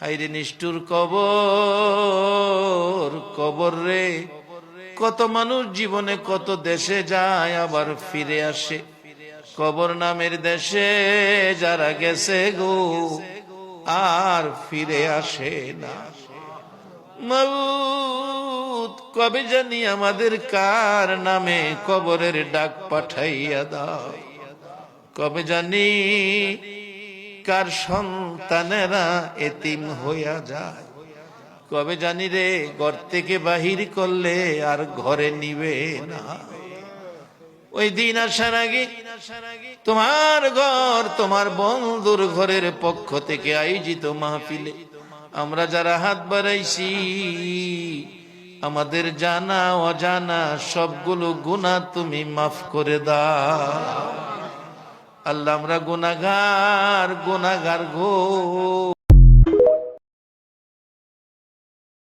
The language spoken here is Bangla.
হাইরে নিষ্ঠুর কবর কবর রে। কত মানুষ জীবনে, কত দেশে যায়, আবার ফিরে আসে। কবর নামের দেশে যারা গেছে গো, আর ফিরে আসে না। মাবুদ কবে জানি আমাদের কার নামে কবরের ডাক পাঠাইয়া দাও। কবে জানি কার সন্তানেরা এতিম হইয়া যায়। কবে জানি রে, ঘর থেকে বাহির করলে আর ঘরে নিবে না। ওই দিন আসার আগে তোমার ঘর, তোমার বন্ধুর ঘরের পক্ষ থেকে আয়োজিত মাহফিলে আমরা যারা হাত বাড়াইছি, আমাদের জানা, অজানা সবগুলো গুণা তুমি মাফ করে দাও। আল্লাহ আমরা গুনাগার গুনাগার গো।